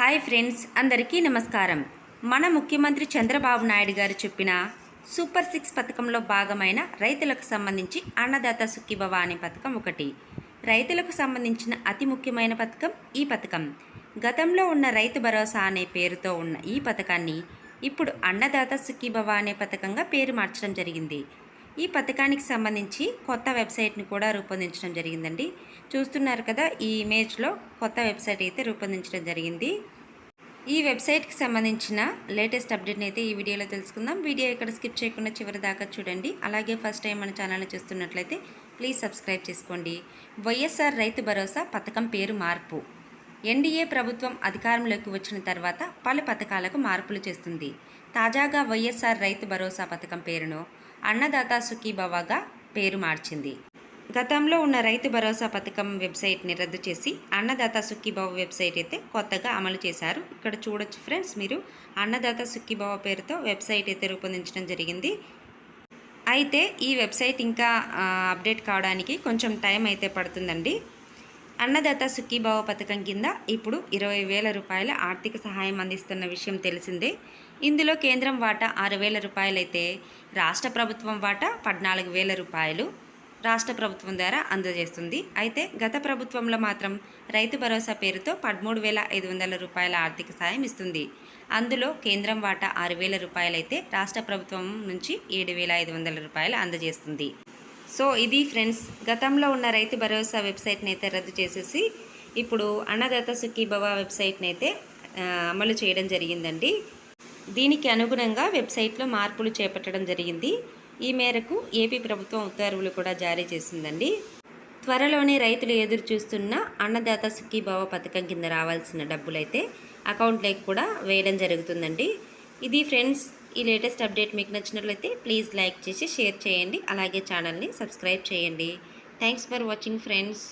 Hi friends అందరికీ నమస్కారం. మన ముఖ్యమంత్రి చంద్రబాబు నాయుడు గారు చెప్పిన సూపర్ సిక్స్ పథకంలో భాగమైన రైతులకు సంబంధించి అన్నదాత సుఖీభవ అనే పథకం ఒకటి. రైతులకు సంబంధించిన అతి ముఖ్యమైన పథకం ఈ పథకం. గతంలో ఉన్న రైతు భరోసా అనే పేరుతో ఉన్న ఈ పథకాన్ని ఇప్పుడు అన్నదాత సుఖీభవ అనే పథకంగా పేరు మార్చడం జరిగింది. ఈ పథకానికి సంబంధించి కొత్త వెబ్సైట్ని కూడా రూపొందించడం జరిగిందండి. చూస్తున్నారు కదా ఈ ఇమేజ్లో కొత్త వెబ్సైట్ అయితే రూపొందించడం జరిగింది. ఈ వెబ్సైట్కి సంబంధించిన లేటెస్ట్ అప్డేట్ని అయితే ఈ వీడియోలో తెలుసుకుందాం. వీడియో ఇక్కడ స్కిప్ చేయకుండా చివరి దాకా చూడండి. అలాగే ఫస్ట్ టైం మన ఛానల్ని చూస్తున్నట్లయితే ప్లీజ్ సబ్స్క్రైబ్ చేసుకోండి. వైఎస్ఆర్ రైతు భరోసా పథకం పేరు మార్పు. ఎన్డీఏ ప్రభుత్వం అధికారంలోకి వచ్చిన తర్వాత పలు పథకాలకు మార్పులు చేస్తుంది. తాజాగా వైఎస్ఆర్ రైతు భరోసా పథకం పేరును అన్నదాత సుఖీభవగా పేరు మార్చింది. గతంలో ఉన్న రైతు భరోసా పథకం వెబ్సైట్ని రద్దు చేసి అన్నదాత సుఖీభావ వెబ్సైట్ అయితే కొత్తగా అమలు చేశారు. ఇక్కడ చూడొచ్చు ఫ్రెండ్స్ మీరు అన్నదాత సుఖీభావ పేరుతో వెబ్సైట్ అయితే రూపొందించడం జరిగింది. అయితే ఈ వెబ్సైట్ ఇంకా అప్డేట్ కావడానికి కొంచెం టైం అయితే పడుతుందండి. అన్నదాత సుఖీభావ పథకం కింద ఇప్పుడు ఇరవై వేల రూపాయల ఆర్థిక సహాయం అందిస్తున్న విషయం తెలిసిందే. ఇందులో కేంద్రం వాటా ఆరు వేల రూపాయలైతే రాష్ట్ర ప్రభుత్వం వాటా పద్నాలుగు వేల రూపాయలు రాష్ట్ర ప్రభుత్వం ద్వారా అందజేస్తుంది. అయితే గత ప్రభుత్వంలో మాత్రం రైతు భరోసా పేరుతో పదమూడు వేల ఐదు వందల రూపాయల ఆర్థిక సాయం ఇస్తుంది. అందులో కేంద్రం వాటా ఆరు వేల రూపాయలైతే రాష్ట్ర ప్రభుత్వం నుంచి ఏడు వేల ఐదు వందల రూపాయలు అందజేస్తుంది. సో ఇది ఫ్రెండ్స్ గతంలో ఉన్న రైతు భరోసా వెబ్సైట్ని అయితే రద్దు చేసేసి ఇప్పుడు అన్నదాత సుఖీభవ వెబ్సైట్ని అయితే అమలు చేయడం జరిగిందండి. దీనికి అనుగుణంగా వెబ్సైట్లో మార్పులు చేపట్టడం జరిగింది. ఈ మేరకు ఏపీ ప్రభుత్వం ఉత్తర్వులు కూడా జారీ చేసిందండి. త్వరలోనే రైతులు ఎదురు చూస్తున్న అన్నదాత సుఖీభావ పథకం కింద రావాల్సిన డబ్బులైతే అకౌంట్లోకి కూడా వేయడం జరుగుతుందండి. ఇది ఫ్రెండ్స్ ఈ లేటెస్ట్ అప్డేట్ మీకు నచ్చినట్లయితే ప్లీజ్ లైక్ చేసి షేర్ చేయండి. అలాగే ఛానల్ని సబ్స్క్రైబ్ చేయండి. Thanks for watching friends